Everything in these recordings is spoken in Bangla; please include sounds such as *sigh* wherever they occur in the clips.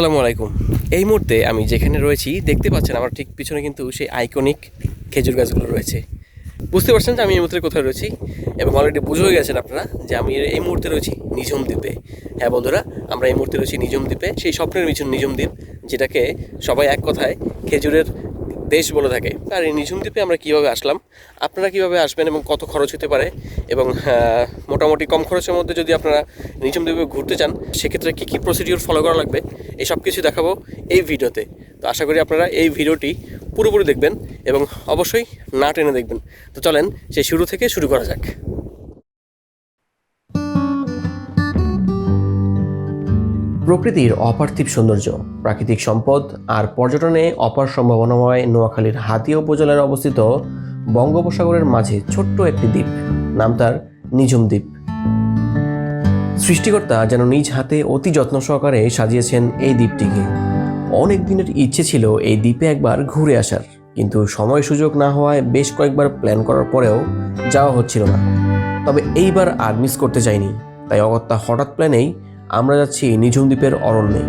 আসসালামু আলাইকুম। এই মুহূর্তে আমি যেখানে রয়েছি, দেখতে পাচ্ছেন আমার ঠিক পিছনে কিন্তু সেই আইকনিক খেজুর গাছগুলো রয়েছে। বুঝতে পারছেন যে আমি এই মুহূর্তে কোথায় রয়েছি এবং অলরেডি বুঝেও গেছেন আপনারা যে আমি এই মুহূর্তে রয়েছি নিজম দ্বীপে। হ্যাঁ বন্ধুরা, আমরা এই মুহূর্তে রয়েছি নিঝুম দ্বীপে। সেই স্বপ্নের মিছন নিজম দ্বীপ, যেটাকে সবাই এক কথায় খেজুরের দেশ বলে থাকে। আর এই নিঝুম দ্বীপে আমরা কীভাবে আসলাম? আপনারা কীভাবে আসবেন এবং কত খরচ হতে পারে? এবং মোটামুটি কম খরচের মধ্যে যদি আপনারা নিঝুম দ্বীপে ঘুরতে চান, সেক্ষেত্রে কী কী প্রসিডিওর ফলো করা লাগবে? এই সব কিছু দেখাবো এই ভিডিওতে। তো আশা করি আপনারা এই ভিডিওটি পুরোপুরি দেখবেন এবং অবশ্যই না টেনে দেখবেন। তো চলেন, সেই শুরু থেকে শুরু করা যাক। প্রকৃতির অপার্থিব সৌন্দর্য, প্রাকৃতিক সম্পদ আর পর্যটনে অপার সম্ভাবনাময় নোয়াখালীর হাতিয়া উপজেলায় অবস্থিত বঙ্গোপসাগরের মাঝে ছোট্ট একটি দ্বীপ। নাম তার নিঝুম দ্বীপ। সৃষ্টিকর্তা যেন নিজ হাতে অতি যত্ন সহকারে সাজিয়েছেন এই দ্বীপটিকে। অনেক দিনের ইচ্ছে ছিল এই দ্বীপে একবার ঘুরে আসার, কিন্তু সময় সুযোগ না হওয়ায় বেশ কয়েকবার প্ল্যান করার পরেও যাওয়া হচ্ছিল না। তবে এইবার আর মিস করতে চাইনি, তাই অগত্যা হঠাৎ প্ল্যানেই আমরা যাচ্ছি নিঝুম দ্বীপের অরণ্যে।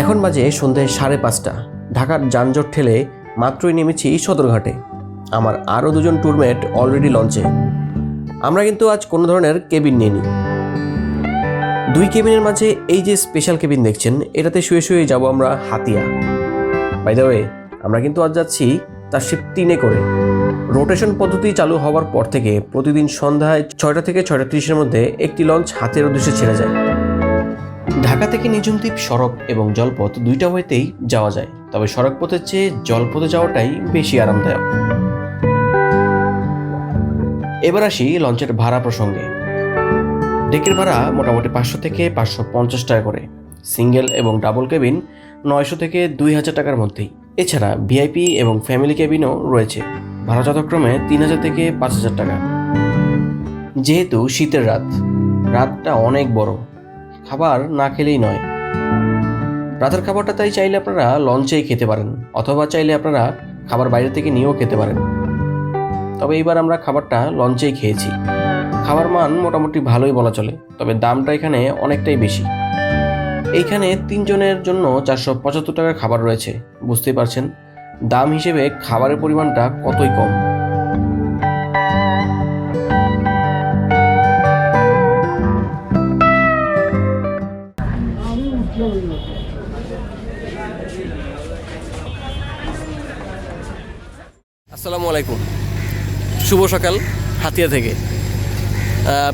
এখন বাজে সন্ধে সাড়ে পাঁচটা। ঢাকার যানজট ঠেলে মাত্রই নেমেছি সদরঘাটে। আমার আরও দুজন ট্যুরমেট অলরেডি লঞ্চে। আমরা কিন্তু আজ কোনো ধরনের কেবিন নিইনি। দুই কেবিনের মাঝে এই যে স্পেশাল কেবিন দেখছেন, এটাতে শুয়ে শুয়ে যাব আমরা হাতিয়া। বাই দ্য ওয়ে আমরা কিন্তু আজ যাচ্ছি তার শিপ তিনে করে। রোটেশন পদ্ধতি চালু হওয়ার পর থেকে প্রতিদিন সন্ধ্যায় ছয়টা থেকে ছয়টা ত্রিশের মধ্যে একটি লঞ্চ হাতের উদ্দেশ্যে ছেড়ে যায়। ঢাকা থেকে নিঝুমদ্বীপ, সড়ক এবং জলপথ দুইটা হইতেই যাওয়া যায়। তবে সড়ক পথের চেয়ে জলপথে যাওয়াটাই বেশি আরামদায়ক। এবার আসি লঞ্চের ভাড়া প্রসঙ্গে। ডেকের ভাড়া মোটামুটি পাঁচশো থেকে পাঁচশো পঞ্চাশ টাকা করে। সিঙ্গেল এবং ডাবল কেবিন নয়শো থেকে দুই হাজার টাকার মধ্যেই। এছাড়া ভিআইপি এবং ফ্যামিলি কেবিনও রয়েছে। ভাড়া যথাক্রমে তিন হাজার থেকে পাঁচ হাজার টাকা। যেহেতু শীতের রাত, রাতটা অনেক বড়, খাবার না খেলেই নয়। রাতের খাবারটা তাই চাইলে আপনারা লঞ্চেই খেতে পারেন, অথবা চাইলে আপনারা খাবার বাইরে থেকে নিয়েও খেতে পারেন। তবে এইবার আমরা খাবারটা লঞ্চেই খেয়েছি। খাবার মান মোটামুটি ভালোই বলা চলে, তবে দামটা এখানে অনেকটাই বেশি। এইখানে তিনজনের জন্য চারশো পঁচাত্তর টাকার খাবার রয়েছে, বুঝতেই পারছেন। দাম হিসেবে খাবারের পরিমাণটা কতই কম? আসসালামু আলাইকুম। শুভ সকাল হাতিয়া থেকে।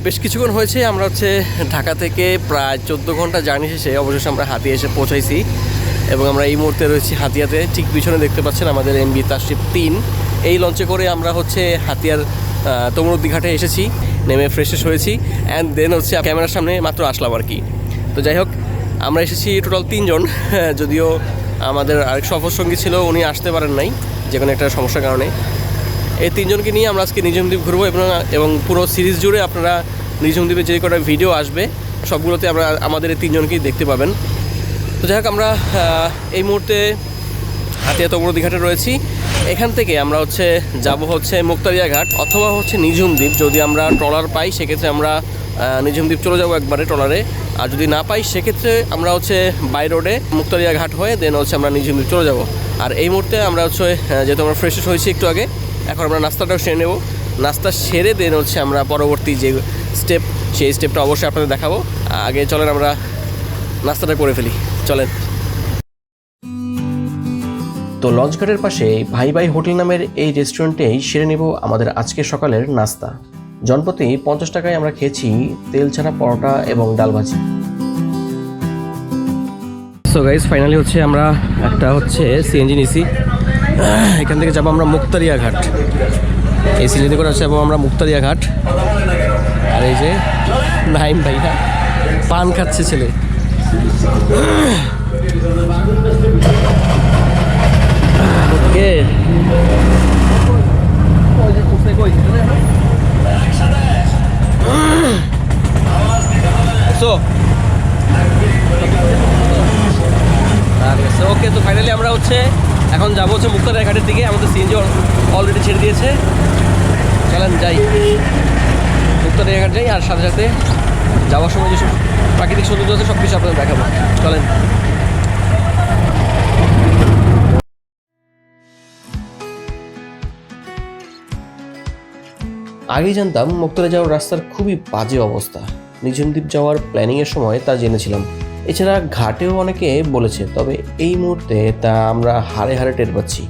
বেশ কিছুক্ষণ হয়েছে আমরা হচ্ছে ঢাকা থেকে প্রায় চোদ্দ ঘণ্টা জার্নি শেষে অবশেষে আমরা হাতিয়া এসে পৌঁছাইছি। এবং আমরা এই মুহূর্তে রয়েছি হাতিয়াতে। ঠিক পিছনে দেখতে পাচ্ছেন আমাদের এমবি তারশিপ তিন। এই লঞ্চে করে আমরা হচ্ছে হাতিয়ার তমরুদ্দি ঘাটে এসেছি, নেমে ফ্রেশেস হয়েছি। অ্যান্ড দেন হচ্ছে ক্যামেরার সামনে মাত্র আসলাম আর কি। তো যাই হোক, আমরা এসেছি টোটাল তিনজন। *laughs* যদিও আমাদের আরেক সফর সঙ্গী ছিল, উনি আসতে পারেন নাই, যে কোনো একটা সমস্যার কারণে। এই তিনজনকে নিয়ে আমরা আজকে নিজম দ্বীপ ঘুরবো এবং এবং পুরো সিরিজ জুড়ে আপনারা নিজম দ্বীপে যে কটা ভিডিও আসবে, সবগুলোতে আমরা আমাদের এই তিনজনকেই দেখতে পাবেন। তো যাই হোক, আমরা এই মুহূর্তে হাতিয়া তবর দীঘাটে রয়েছি। এখান থেকে আমরা হচ্ছে যাব হচ্ছে মুক্তারিয়া ঘাট অথবা হচ্ছে নিঝুম দ্বীপ। যদি আমরা ট্রলার পাই, সেক্ষেত্রে আমরা নিঝুম দ্বীপ চলে যাব একবারে ট্রলারে। আর যদি না পাই, সেক্ষেত্রে আমরা হচ্ছে বাই রোডে মুক্তারিয়া ঘাট হয়ে দেন হচ্ছে আমরা নিঝুম দ্বীপ চলে যাব। আর এই মুহূর্তে আমরা হচ্ছে যেহেতু আমরা ফ্রেশ হয়েছি একটু আগে, এখন আমরা নাস্তাটাও সেরে নেব। নাস্তা সেরে দেন হচ্ছে আমরা পরবর্তী যে স্টেপ, সেই স্টেপটা অবশ্যই আপনাদের দেখাবো। আগে চলেন আমরা নাস্তাটা করে ফেলি। চলেন। তো লঞ্চঘাটের পাশে ভাই ভাই হোটেল নামের এই রেস্টুরেন্টেই সেরে নেব আমাদের আজকে সকালের নাস্তা। জনপ্রতি পঞ্চাশ টাকায় আমরা খেয়েছি তেল ছাড়া পরোটা এবং ডাল ভাজি। সো গাইজ ফাইনালি হচ্ছে আমরা একটা হচ্ছে সিএনজি নিছি। এখান থেকে যাব আমরা মুক্তারিয়া ঘাট। এই সিএনজি করে যাব আমরা মুক্তারিয়া ঘাট। আর এই যে নাইম ভাইয়া, পান খাচ্ছে ছেলে। ওকে ওকে, তো ফাইনালি আমরা হচ্ছে এখন যাব হচ্ছে মুক্তারের ঘাটের দিকে। আমাদের সিএনজি অলরেডি ছেড়ে দিয়েছে। চলেন যাই। মুক্তারের ঘাট যাই, আর সাথে সাথে যাওয়ার সময় যেসব প্রাকৃতিক সৌন্দর্য আছে সব কিছু আপনাদের দেখাবো। চলেন। আগেই জানতাম মুক্তরে যাওয়ার রাস্তার খুবই বাজে অবস্থা। নিঝুম দ্বীপ যাওয়ার প্ল্যানিংয়ের সময় তা জেনেছিলাম। এছাড়া ঘাটেও অনেকে বলেছে, তবে এই মুহূর্তে তা আমরা হারে হারে টের পাচ্ছি।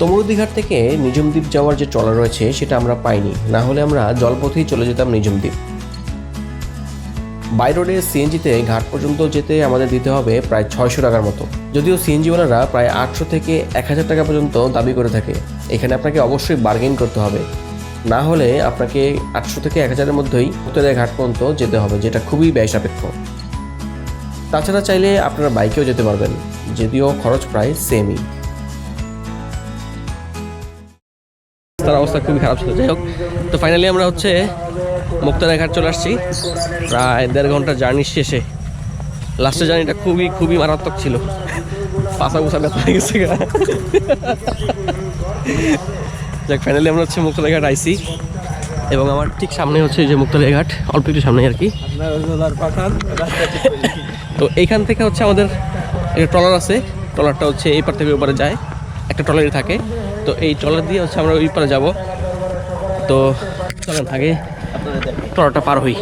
তমরুদ্দি ঘাট থেকে নিঝুম দ্বীপ যাওয়ার যে ট্রলার রয়েছে, সেটা আমরা পাইনি। না হলে আমরা জলপথেই চলে যেতাম নিঝুম দ্বীপ বাই রোডে সিএনজিতে ঘাট পর্যন্ত যেতে আমাদের দিতে হবে প্রায় ছয়শো টাকার মতো। যদিও সিএনজিওয়ালারা প্রায় আটশো থেকে এক হাজার টাকা পর্যন্ত দাবি করে থাকে। এখানে আপনাকে অবশ্যই বার্গেন করতে হবে। না হলে আপনাকে আটশো থেকে এক হাজারের মধ্যেই উত্তরের ঘাট পর্যন্ত যেতে হবে, যেটা খুবই ব্যয় সাপেক্ষ। তাছাড়া চাইলে আপনারা বাইকেও যেতে পারবেন, যদিও খরচ প্রায় সেমই তার অবস্থা খুবই খারাপ ছিল। যাই হোক, তো ফাইনালি আমরা হচ্ছে মুক্তারা ঘাট চলে আসছি। প্রায় দেড় ঘণ্টা জার্নি শেষে। লাস্টের জার্নিটা খুবই খুবই মারাত্মক ছিল। পাশা গুছা ব্যথা হয়ে গেছে যাক ফাইনালি আমরা হচ্ছে মুক্তারা ঘাট আইসি এবং আমার ঠিক সামনে হচ্ছে যে মুক্তারা ঘাট, অল্প একটু সামনে আর কি। তো এইখান থেকে হচ্ছে আমাদের একটা ট্রলার আছে। ট্রলারটা হচ্ছে এই পার থেকে ওই পারে যায়। একটা ট্রলারই থাকে। তো এই ট্রলার দিয়ে হচ্ছে আমরা ওই পারে যাব। তো চলেন আগে ট্রলারটা পার হই।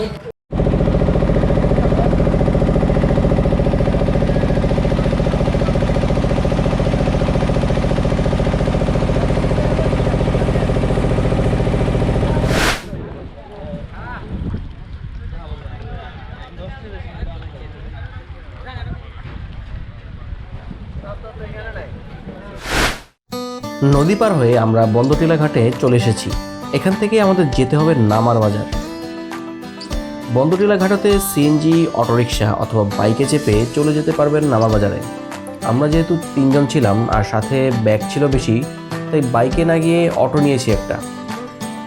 নদী পার হয়ে আমরা বন্দটিলা ঘাটে চলে এসেছি। এখান থেকে আমাদের যেতে হবে নামার বাজার। বন্দটিলা ঘাটাতে সিএনজি, অটোরিকশা অথবা বাইকে চেপে চলে যেতে পারবেন নামার বাজারে। আমরা যেহেতু তিনজন ছিলাম আর সাথে ব্যাগ ছিল বেশি, তাই বাইকে না গিয়ে অটো নিয়েছি একটা।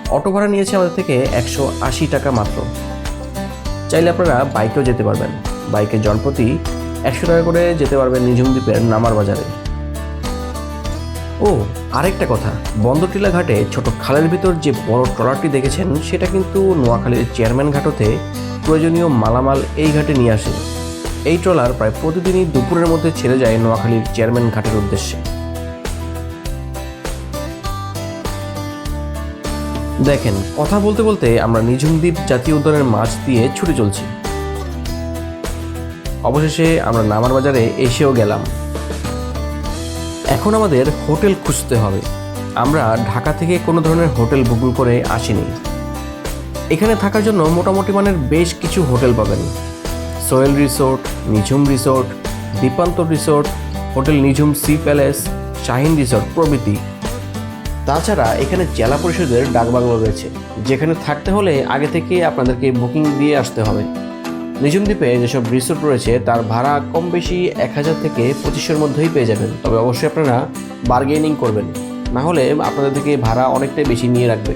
অটো ভাড়া নিয়েছে আমাদের থেকে একশো আশি টাকা মাত্র। চাইলে আপনারা বাইকেও যেতে পারবেন। বাইকে জনপ্রতি একশো টাকা করে যেতে পারবেন নিঝুম দ্বীপের নামার বাজারে। ও, আরেকটা কথা। বন্দরটিলা ঘাটে ছোট খালের ভিতর যে বড় ট্রলারটি দেখেছেন, সেটা কিন্তু নোয়াখালীর চেয়ারম্যান ঘাটতে প্রয়োজনীয় মালামাল এই ঘাটে নিয়ে আসে। এই ট্রলার প্রায় প্রতিদিনই দুপুরের মধ্যে ছেড়ে যায় নোয়াখালীর চেয়ারম্যান ঘাটের উদ্দেশ্যে। দেখেন, কথা বলতে বলতে আমরা নিঝুম দ্বীপ জাতীয় উদ্যানের মাছ দিয়ে ছুটে চলছি। অবশেষে আমরা নামার বাজারে এসেও গেলাম। এখন আমাদের হোটেল খুঁজতে হবে। আমরা ঢাকা থেকে কোনো ধরনের হোটেল বুকিং করে আসিনি। এখানে থাকার জন্য মোটামুটি মানের বেশ কিছু হোটেল পাবেন। Soyel resort Nijhum resort Dwipantar resort hotel Nijhum sea palace Shahin resort প্রভৃতি। তাছাড়া এখানে জেলা পরিষদের ডাকবাংলো রয়েছে। যেখানে থাকতে হলে আগে থেকে আপনাদেরকে বুকিং দিয়ে আসতে হবে। নিঝুম দ্বীপে যেসব রিসোর্ট রয়েছে, তার ভাড়া কম বেশি এক হাজার থেকে পঁচিশের মধ্যেই পেয়ে যাবেন। তবে অবশ্যই আপনারা বার্গেনিং করবেন। না হলে আপনাদের থেকে ভাড়া অনেকটাই বেশি নিয়ে রাখবে।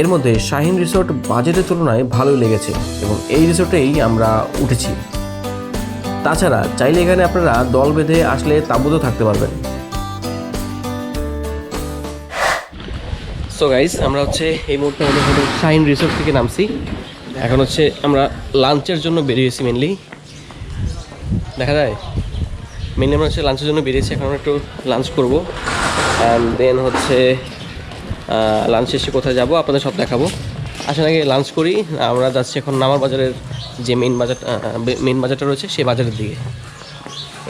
এর মধ্যে শাহিন রিসোর্ট বাজেটের তুলনায় ভালোই লেগেছে এবং এই রিসোর্টেই আমরা উঠেছি। তাছাড়া চাইলে এখানে আপনারা দল বেঁধে আসলে তাঁবুতেও থাকতে পারবেন। সো গাইস আমরা হচ্ছে এই মুহূর্তে আমাদের শাহিন রিসোর্ট থেকে নামছি। এখন হচ্ছে আমরা লাঞ্চের জন্য বেরিয়েছি মেনলি দেখা যায়? মেনলি আমরা হচ্ছে লাঞ্চের জন্য বেরিয়েছি, এখন আমরা একটু লাঞ্চ করব। অ্যান্ড দেন হচ্ছে লাঞ্চ শেষে কোথায় যাব আপনাদের সব দেখাবো। আসেন আগে লাঞ্চ করি, আমরা যাচ্ছি এখন নামার বাজারের যে মেন বাজার মেন বাজারটা রয়েছে, সেই বাজারের দিকে।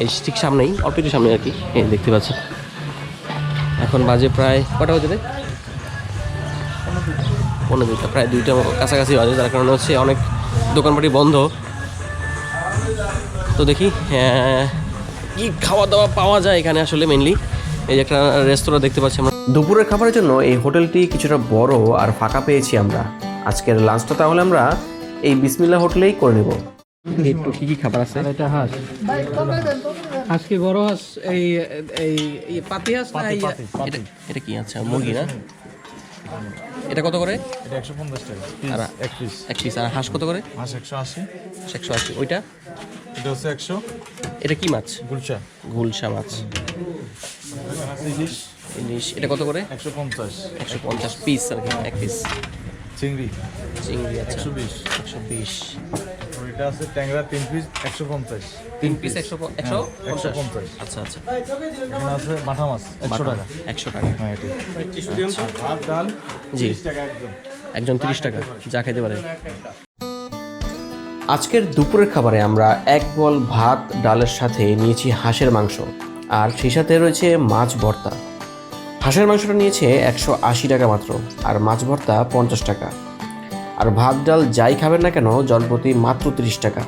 এই ঠিক সামনেই, অল্প একটু সামনে আর কি দেখতে পাচ্ছি এখন বাজে প্রায় কটা বাজে? পনেরো দুইটা প্রায় দুইটা কাছাকাছি বাজে যার কারণে হচ্ছে অনেক দোকানপাটি বন্ধ। তো দেখি কি খাওয়া দাওয়া পাওয়া যায় এখানে আসলে মেনলি এই যে একটা রেস্তোরাঁ দেখতে পাচ্ছি আমরা। দুপুরের খাবারের জন্য এই হোটেলটি কিছুটা বড় আর ফাঁকা পেয়েছি আমরা। আজকের লাঞ্চটা তাহলে আমরা এই বিসমিল্লা হোটেলেই করে নেব। একটু কি কি খাবার আছে? এটা হাঁস। আজকে বড় হাঁস এই এই পাতি হাঁস না এটা এটা কি আচ্ছা মুরগি না? এটা কত করে? এটা একশো পঞ্চাশ টাকা। এক পিস এক পিস আর হাঁস কত করে? হাঁস একশো আশি। একশো আশি। ওইটা? এটা হচ্ছে একশো। এটা কি মাছ? গুলশা। গুলশা মাছ। ইলিশ। ইলিশ। এটা কত করে? একশো পঞ্চাশ। একশো পঞ্চাশ পিস আর কি এক পিস চিংড়ি। চিংড়ি আচ্ছা। একশো বিশ। একশো বিশ। ওইটা আছে ট্যাংরা তিন পিস একশো পঞ্চাশ। তিন পিস একশো একশো একশো পঞ্চাশ। আচ্ছা আচ্ছা। এখানে আছে মাথা মাছ একশো টাকা। একশো টাকা। হ্যাঁ এটি। ভাত ডাল জি। টাকা একদম। একজন তিরিশ টাকা যা খেতে পারে। আজকের দুপুরের খাবারে আমরা এক বল ভাত ডালের সাথে নিয়েছি হাঁসের মাংস। আর সেই সাথে রয়েছে মাছ ভর্তা। হাঁসের মাংসটা নিয়েছে একশো আশি টাকা মাত্র আর মাছ ভর্তা পঞ্চাশ টাকা। আর ভাত ডাল যাই খাবেন না কেন জনপ্রতি মাত্র তিরিশ টাকা।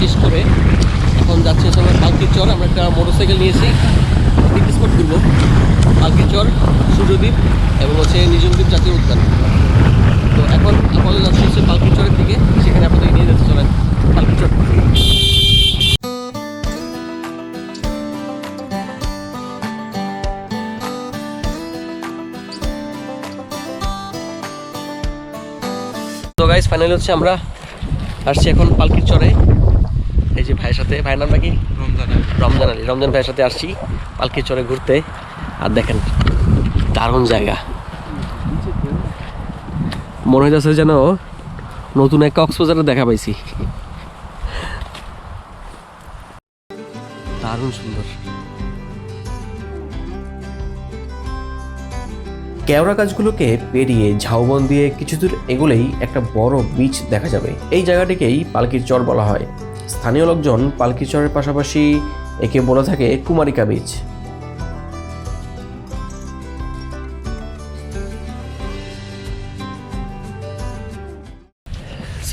শেষ করে এখন আমরা একটা নিয়েছি স্পট ঘুরবো। পালকির চর, সূর্যদ্বীপ এবং হচ্ছে নিজমদ্বীপ জাতীয় উদ্যান। তো এখন আপাতত যাচ্ছি হচ্ছে পালকির চরের দিকে সেখানে আপনাদের নিয়ে যেতে চলেন পালকির চর তো গাইস ফাইনালি হচ্ছে আমরা আসছি এখন পালকির চরে এই যে ভাইয়ের সাথে ভাইয়ের নামটা কি রমজান আলী। রমজান ভাইয়ের সাথে আসছি পালকির চরে ঘুরতে। আর দেখেন দারুণ জায়গা। মনে হইতেছে যেন নতুন এক কক্সবাজারে দেখা পাইছি। দারুণ সুন্দর। কেওড়া গাছগুলোকে পেরিয়ে ঝাউবন দিয়ে কিছু দূর এগোলেই একটা বড় বিচ দেখা যাবে। এই জায়গাটিকেই পালকির চর বলা হয়। স্থানীয় লোকজন পালকির চরের পাশাপাশি একে বলে থাকে Kumarika beach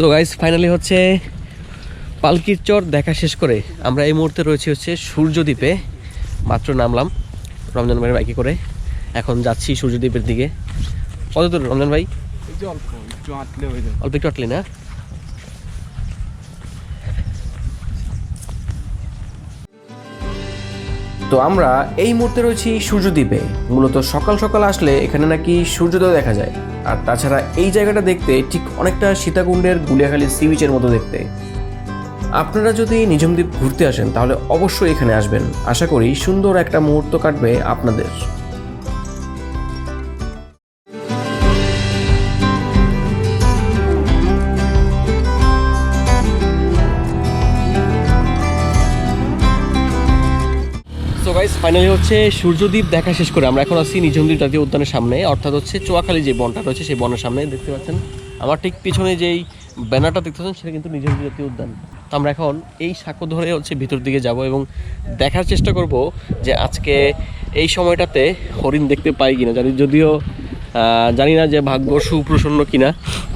so guys finally হচ্ছে পালকির চর দেখা শেষ করে। আমরা এই মুহূর্তে রয়েছি হচ্ছে সূর্যদ্বীপে। মাত্র নামলাম রমজান ভাইয়ের বাইকে করে। এখন যাচ্ছি সূর্যদ্বীপের দিকে। কত দূর রমজান ভাই? অল্প একটু আটলি না? তো আমরা এই মুহূর্তে রয়েছি সূর্যদ্বীপে। মূলত সকাল সকাল আসলে এখানে নাকি সূর্যোদয় দেখা যায়। আর তাছাড়া এই জায়গাটা দেখতে ঠিক অনেকটা সীতাকুণ্ডের গুলিয়াখালী সি বিচের মতো দেখতে। আপনারা যদি নিজমদ্বীপ ঘুরতে আসেন, তাহলে অবশ্যই এখানে আসবেন। আশা করি সুন্দর একটা মুহূর্ত কাটবে আপনাদের। ফাইনালি হচ্ছে সূর্যদ্বীপ দেখা শেষ করে আমরা এখন আছি নিজমদ্বীপ জাতীয় উদ্যানের সামনে, অর্থাৎ হচ্ছে চোয়াখালী যে বনটা রয়েছে সেই বনের সামনে, দেখতে পাচ্ছেন? আমার ঠিক পিছনে যেই ব্যানারটা দেখতে পাচ্ছেন, সেটা কিন্তু নিজমদ্বীপ জাতীয় উদ্যান। তো আমরা এখন এই সাঁকো ধরে হচ্ছে ভিতর দিকে যাব এবং দেখার চেষ্টা করব যে আজকে এই সময়টাতে হরিণ দেখতে পাই কিনা। জানি যদিও জানি না যে ভাগ্য সুপ্রসন্ন কিনা,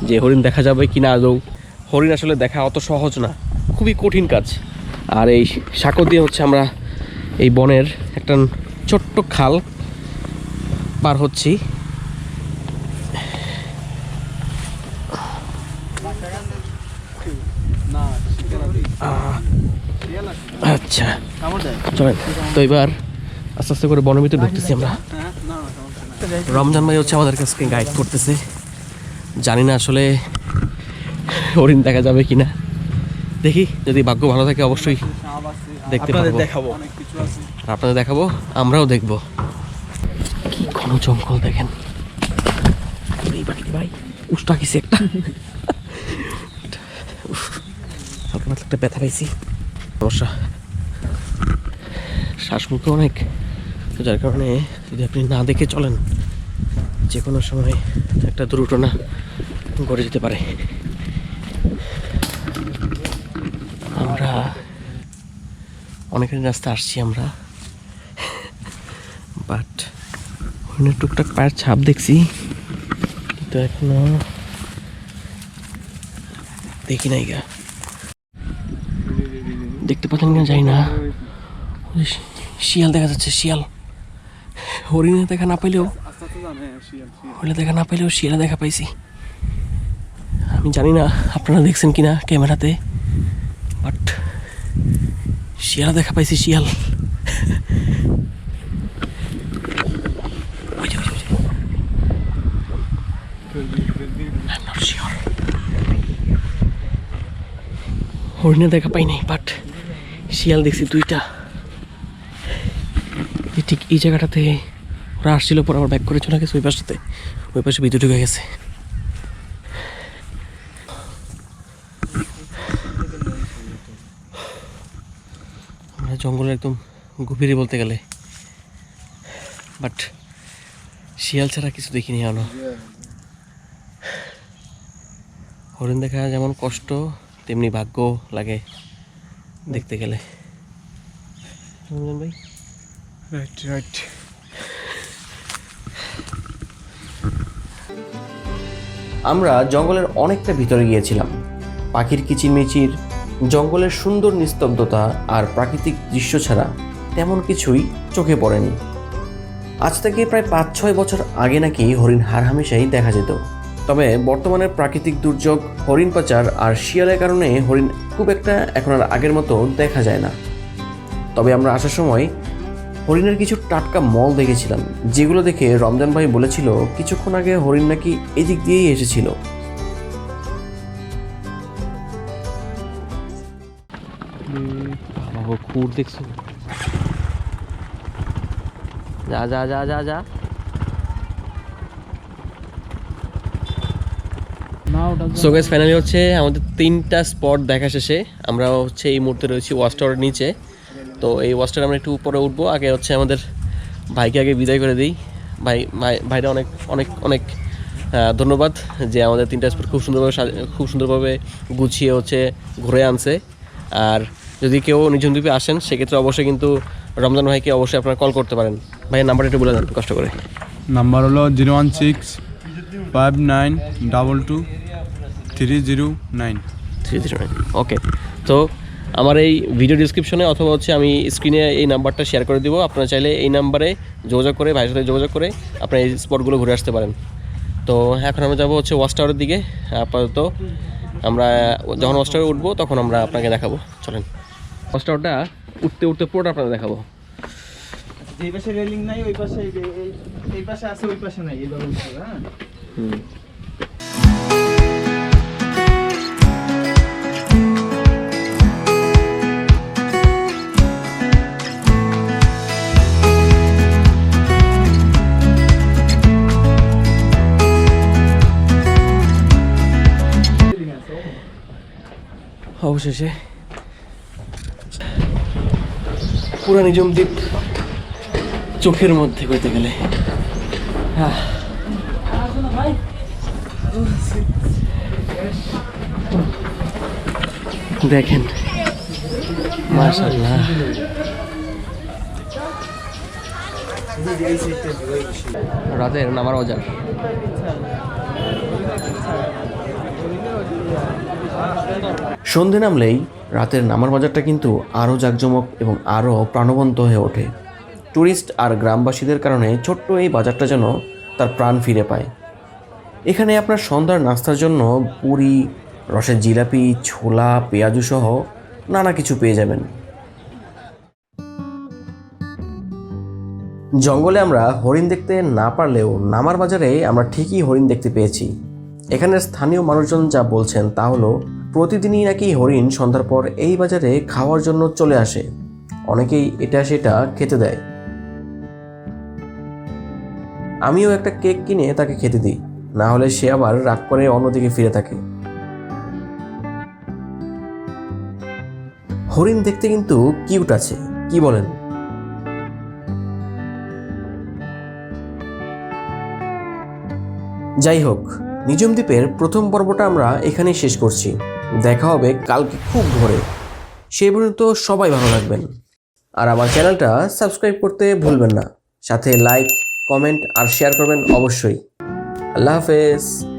যে হরিণ দেখা যাবে কিনা আদৌ হরিণ আসলে দেখা অত সহজ না। খুবই কঠিন কাজ। আর এই সাঁকো দিয়ে হচ্ছে আমরা এই বনের একটা ছোট্ট খাল পার হচ্ছি। আচ্ছা। চলেন। তো এবার আস্তে আস্তে করে বনের ভিতরে ঢুকতেছি আমরা। রমজান ভাই হচ্ছে আমাদের কাছে গাইড করতেছে। জানি না আসলে হরিণ দেখা যাবে কিনা। দেখি যদি ভাগ্য ভালো থাকে অবশ্যই দেখতে পারব। দেখাবো। আপনাদের দেখাবো, আমরাও দেখব। কি ঘন জঙ্গল দেখেন ভাই একটা পাতলা একটা ব্যথা অনেক। যার কারণে যদি আপনি না দেখে চলেন যে কোনো সময় একটা দুর্ঘটনা ঘটে যেতে পারে। আমরা অনেকদিন রাস্তা আসছি আমরা। বাট হরিণের টুকটাক পায়ের ছাপ দেখছি, কিন্তু এখনও দেখি নাই গা। দেখতে পাচ্ছেন কিনা যাই না। শিয়াল দেখা যাচ্ছে, শিয়াল। হরিণে দেখা না পাইলেও, হরিণে দেখা না পাইলেও শিয়ালে দেখা পাইছি। আমি জানি না আপনারা দেখছেন কিনা ক্যামেরাতে, বাট শিয়াল দেখা পাইছি শিয়াল ওই যে, ওই যে, ওই যে। I'm not sure. হরিণে দেখা পাই নাই বাট শিয়াল দেখছি দুইটা। ঠিক এই জায়গাটাতে ওরা আসছিল পর আবার ব্যাক করে চলে গেছে ওই পাশটাতে ওই পাশে বিদ্যুৎ ঢুকে গেছে। আমরা জঙ্গলের একদম গভীরে বলতে গেলে। বাট শিয়াল ছাড়া কিছু দেখিনি আনো হরিণ দেখা যেমন কষ্ট তেমনি ভাগ্য লাগে দেখতে গেলে। ভাই? রাইট রাইট আমরা জঙ্গলের অনেকটা ভিতরে গিয়েছিলাম। পাখির কিচিরমিচির জঙ্গলের সুন্দর নিস্তব্ধতা আর প্রাকৃতিক দৃশ্য ছাড়া তেমন কিছুই চোখে পড়েনি। আজ থেকে প্রায় পাঁচ ছয় বছর আগে নাকি হরিণ হারহামেশাই দেখা যেত। তবে বর্তমানে প্রাকৃতিক দুর্যোগ, হরিণ পাচার আর শিয়ালের কারণে হরিণ খুব একটা এখন আর আগের মতো দেখা যায় না। তবে আমরা আসার সময় হরিণের কিছু টাটকা মল দেখেছিলাম, যেগুলো দেখে রমজান ভাই বলেছিল কিছুক্ষণ আগে হরিণ নাকি এদিক দিয়েই এসেছিল। যা যা যা যা যা না ওটা সো গাইস ফাইনালি হচ্ছে আমাদের তিনটা স্পট দেখা শেষে। আমরা হচ্ছে এই মুহূর্তে রয়েছি ওয়াচ টাওয়ারের নিচে। তো এই ওয়াচ টাওয়ার আমরা একটু উপরে উঠবো। আগে হচ্ছে আমাদের ভাইকে আগে বিদায় করে দিই। ভাই ভাই ভাইরা অনেক অনেক অনেক ধন্যবাদ যে আমাদের তিনটা স্পট খুব সুন্দরভাবে খুব সুন্দরভাবে গুছিয়ে হচ্ছে ঘুরে আনছে। আর যদি কেউ নিঝুম দ্বীপে আসেন সেক্ষেত্রে অবশ্যই কিন্তু রমজান ভাইকে অবশ্যই আপনারা কল করতে পারেন। ভাইয়ের নাম্বারটা একটু বলে দেন কষ্ট করে। নাম্বার হলো zero one six five nine double two three zero nine three zero nine okay তো আমার এই ভিডিও ডিসক্রিপশনে অথবা হচ্ছে আমি স্ক্রিনে এই নাম্বারটা শেয়ার করে দিব। আপনারা চাইলে এই নাম্বারে যোগাযোগ করে ভাইয়ের সাথে যোগাযোগ করে আপনারা এই স্পটগুলো ঘুরে আসতে পারেন। তো এখন আমরা যাব হচ্ছে ওয়াচ টাওয়ারের দিকে। আপাতত আমরা যখন ওয়াচ টাওয়ারে উঠবো তখন আমরা আপনাকে দেখাবো। চলেন। ওয়াচ টাওয়ারটা উঠতে উঠতে পুরোটা আপনাকে দেখাবো। যে পাশে রেলিং নাই ওই পাশে এই পাশে আছে ওই পাশে নাই এইভাবে হ্যাঁ? হুম। অবশেষে পুরা নিজম দ্বীপ চোখের মধ্যে করতে গেলে। হ্যাঁ। দেখেন। মাশাআল্লাহ। রাতের নামার বাজার সন্ধে নামলেই রাতের নামার বাজারটা কিন্তু আরও জাঁকজমক এবং আরও প্রাণবন্ত হয়ে ওঠে। ট্যুরিস্ট আর গ্রামবাসীদের কারণে ছোট্ট এই বাজারটা যেন তার প্রাণ ফিরে পায়। এখানে আপনার সন্ধ্যার নাস্তার জন্য পুরি, রসের জিলাপি, ছোলা, পেঁয়াজু সহ নানা কিছু পেয়ে যাবেন। জঙ্গলে আমরা হরিণ দেখতে না পারলেও নামার বাজারে আমরা ঠিকই হরিণ দেখতে পেয়েছি। এখানের স্থানীয় মানুষজন যা বলছেন তা হলো, প্রতিদিনই নাকি হরিণ সন্ধ্যার পর এই বাজারে খাওয়ার জন্য চলে আসে। অনেকেই এটা সেটা খেতে দেয়। আমিও একটা কেক কিনে তাকে খেতে দিই, না হলে সে আবার রাগ করে অন্যদিকে ফিরে থাকে। হরিণ দেখতে কিন্তু কিউট আছে, কি বলেন? যাই হোক নিজম দ্বীপের প্রথম পর্বটা আমরা এখানেই শেষ করছি। দেখা হবে কালকে খুব ভোরে। সেই পর্যন্ত সবাই ভালো থাকবেন। আর আমার চ্যানেলটা সাবস্ক্রাইব করতে ভুলবেন না। সাথে লাইক, কমেন্ট আর শেয়ার করবেন অবশ্যই। আল্লাহ হাফেজ।